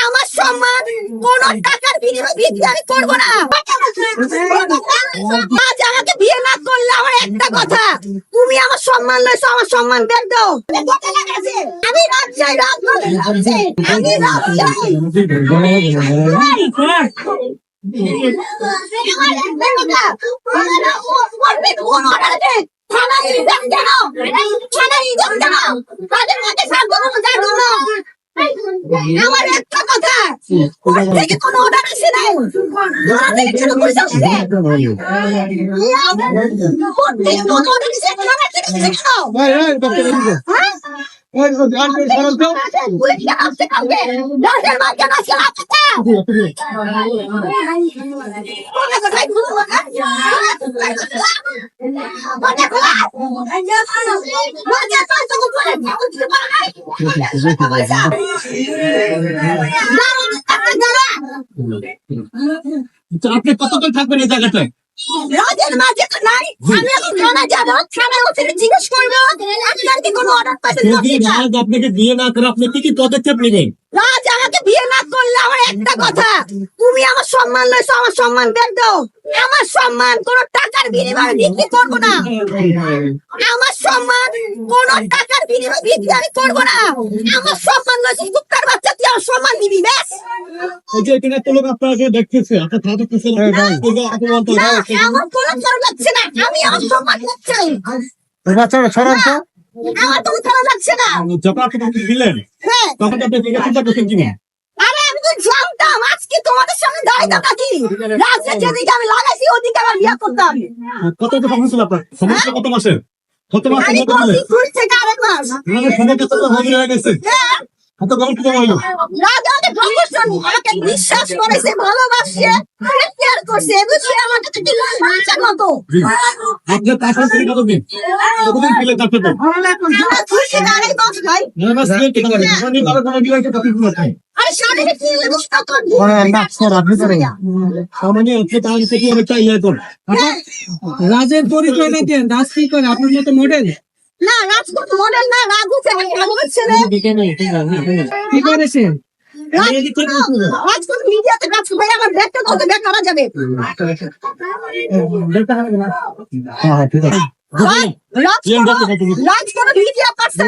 আমার সম্মান কোন টাকার বিনিময়ে আমি করব না। আজ আমাকে বিয়ে না করলে আমার একটা কথা তুমি আমার সম্মান লইছো আমার সম্মান দাও। আমি রাত চাই রাত রাত চাই থানায় ইজাম কেন থানায় ইজাম কেন তাদের মধ্যে সার্বভৌম জানো না আমার একটা কথা। থেকে কোনো অর্ডার আসে নাই। অর্ডার আপনি কতক্ষণ থাকবেন এই জায়গাটায়? রাজের মাঝে নাই আমি এখন থানা যাব। জিজ্ঞেস করব কি কোনো অর্ডার পাইছেন যদি রাজ আপনাকে বিয়ে না করে আপনি কি কি পদক্ষেপ নেবেন রাজ আমাকে বিয়ে না করলে আমার একটা কথা। তুমি আমার সম্মান লইছো আমার সম্মান দেখ দাও আমার সম্মান কোন টাকার বিনিময়ে বিক্রি করব না। আমার সম্মান কোন টাকার বিনিময়ে বিক্রি আমি করব না। আমার সম্মান লইছো কুত্তার বাচ্চা তুই আমার সম্মান দিবি ব্যাস। এখানে একটা লোক আপনাকে দেখতেছে আপনার থানা দেখতেছে আমার কোনো খারাপ লাগছে না আমি আমার সম্মান চাই বাচ্চারা সরান তো। আমার কোনো খারাপ লাগছে না যখন আপনি আমাকে দিলেন হ্যাঁ তখন আপনি এটা চিন্তা করছেন কিনা আরে আমি তো জানতাম আজকে তোমাদের সামনে দাঁড়িয়ে থাকি রাজের যেদিকে আমি লাগাইছি ওদিকে আমার বিয়ে করতাম কত তো সমস্যা ছিল আপনার সমস্যা কত মাসের কত মাস কত দুই থেকে আরেক মাস আমাদের সময় কত হয়ে হয়ে গেছে হ্যাঁ, কত গল্প তো হলো রাজ আমাকে বিশ্বাস করেছে ভালোবাসে কেয়ার করছে এ বিষয়ে আমার কাছে কি বাচ্চার মতো আপনি কতদিন? আমার খুশি না ভাই আরে শারীরিক ব্যবস্থা কর সামান্য আপনি তাহলে থেকে আমি চাই ইয়ে করুন। রাজের পরিচয় নাকি রাজ কি করে আপনার মতো মডেল না রাজ কোনো মডেল না রাজ হচ্ছে আমার ছেলে। কি করেছে রাজ রাজ কোনো মিডিয়াতে কাজ করে আমার ব্যাগটা কত ব্যাগ করা যাবে। রাজ রাজ কোনো- রাজ কোনো মিডিয়া পার্সন